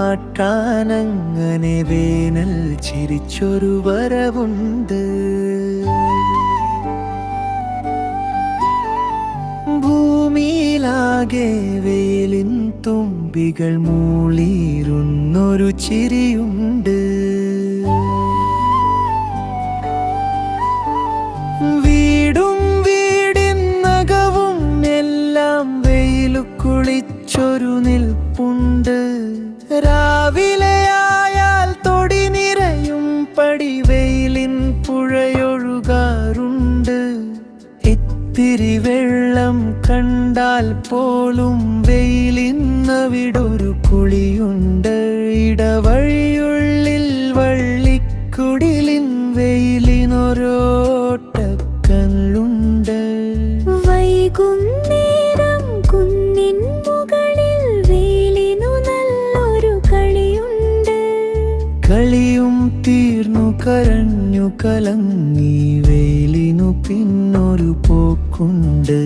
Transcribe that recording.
കാട്ടാനങ്ങനെ വേനൽ ചിരിച്ചൊരു വരവുണ്ട്. ഭൂമിയിലാകെ വേലിൻ തുമ്പികൾ മൂളിയിരുന്നൊരു ചിരിയുണ്ട്. വീടും വീടിനകവും എല്ലാം വെയിലു കുളിച്ചൊരു നിൽപ്പുണ്ട്. രാവിലെയായാൽ തൊടി നിറയും പടി വെയിലിൻ പുഴയൊഴുകാറുണ്ട്. ഇത്തിരി വെള്ളം കണ്ടാൽ പോലും വെയിലിന്നവിടൊരു കുളിയുണ്ട്. ഇടവഴിയുള്ളിൽ വള്ളിക്കുടിലിൻ വെയിലിനൊരോട്ടക്കല്ലുണ്ട്. വൈകുന്നേരം കളിയും തീർന്നു കരഞ്ഞു കലങ്ങി വെയിലിനു പിന്നൊരു പോക്കുണ്ട്.